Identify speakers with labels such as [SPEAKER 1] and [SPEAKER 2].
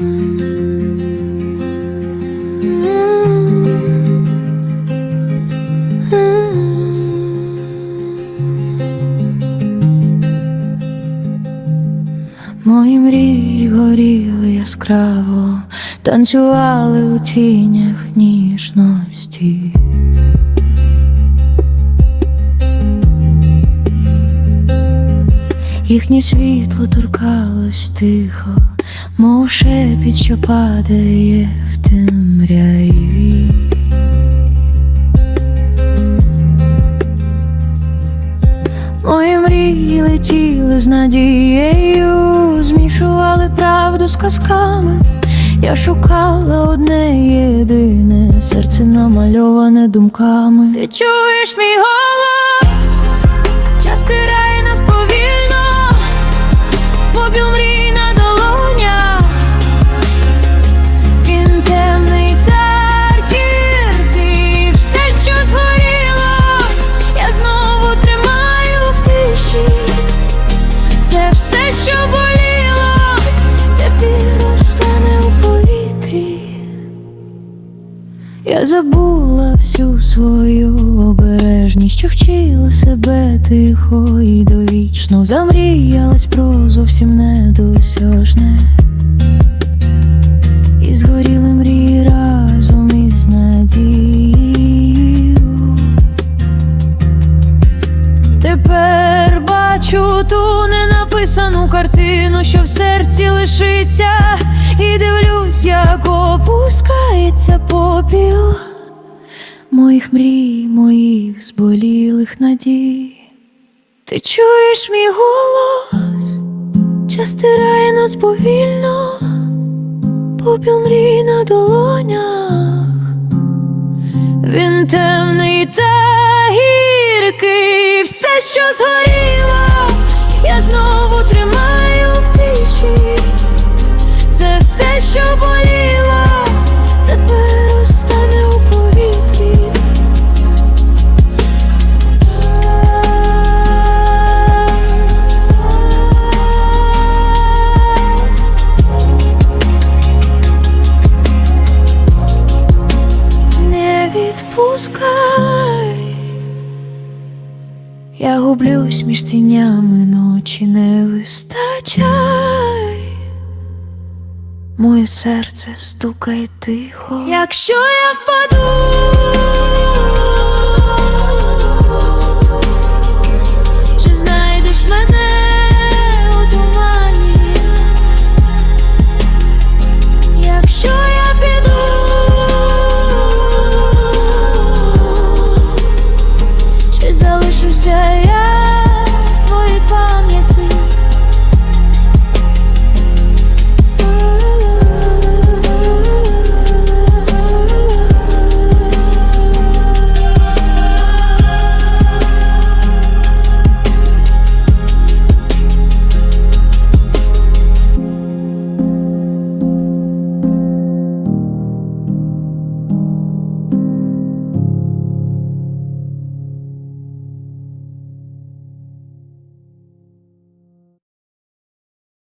[SPEAKER 1] Мої мрії горіли яскраво, танцювали у тінях ніжності. Їхнє світло торкалось тихо, мов шепіт, що падає в темряві. Мої мрії летіли з надією, змішували правду з казками. Я шукала одне єдине серце намальоване думками. Ти чуєш мій голос, Забула всю свою обережність, що вчила себе тихо і довічно замріялась про зовсім недосяжне. І згоріли мрії разом із надією. Тепер бачу ту ненаписану картину, що в серці лишиться, і дивлюсь, як опускається попіл моїх мрій, моїх зболілих надій. Ти чуєш мій голос, час стирає нас повільно, попіл мрій на долонях. Він темний та гіркий, все, що згоріло, відпускай, я гублюсь між тінями ночі не вистачай. Моє серце стукає тихо. Якщо я впаду,